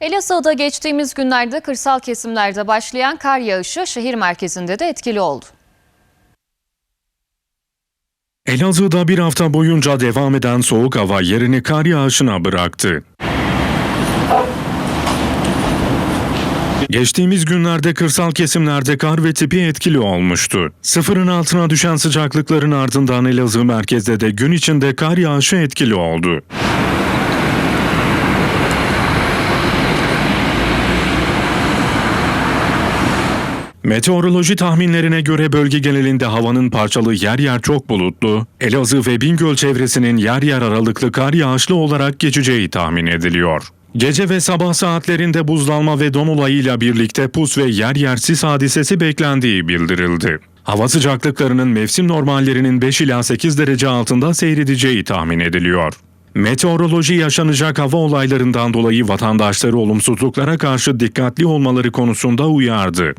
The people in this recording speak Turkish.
Elazığ'da geçtiğimiz günlerde kırsal kesimlerde başlayan kar yağışı şehir merkezinde de etkili oldu. Elazığ'da bir hafta boyunca devam eden soğuk hava yerini kar yağışına bıraktı. Geçtiğimiz günlerde kırsal kesimlerde kar ve tipi etkili olmuştu. Sıfırın altına düşen sıcaklıkların ardından Elazığ merkezde de gün içinde kar yağışı etkili oldu. Meteoroloji tahminlerine göre bölge genelinde havanın parçalı yer yer çok bulutlu, Elazığ ve Bingöl çevresinin yer yer aralıklı kar yağışlı olarak geçeceği tahmin ediliyor. Gece ve sabah saatlerinde buzlanma ve don olayıyla birlikte pus ve yer yer sis hadisesi beklendiği bildirildi. Hava sıcaklıklarının mevsim normallerinin 5 ila 8 derece altında seyredeceği tahmin ediliyor. Meteoroloji yaşanacak hava olaylarından dolayı vatandaşları olumsuzluklara karşı dikkatli olmaları konusunda uyardı.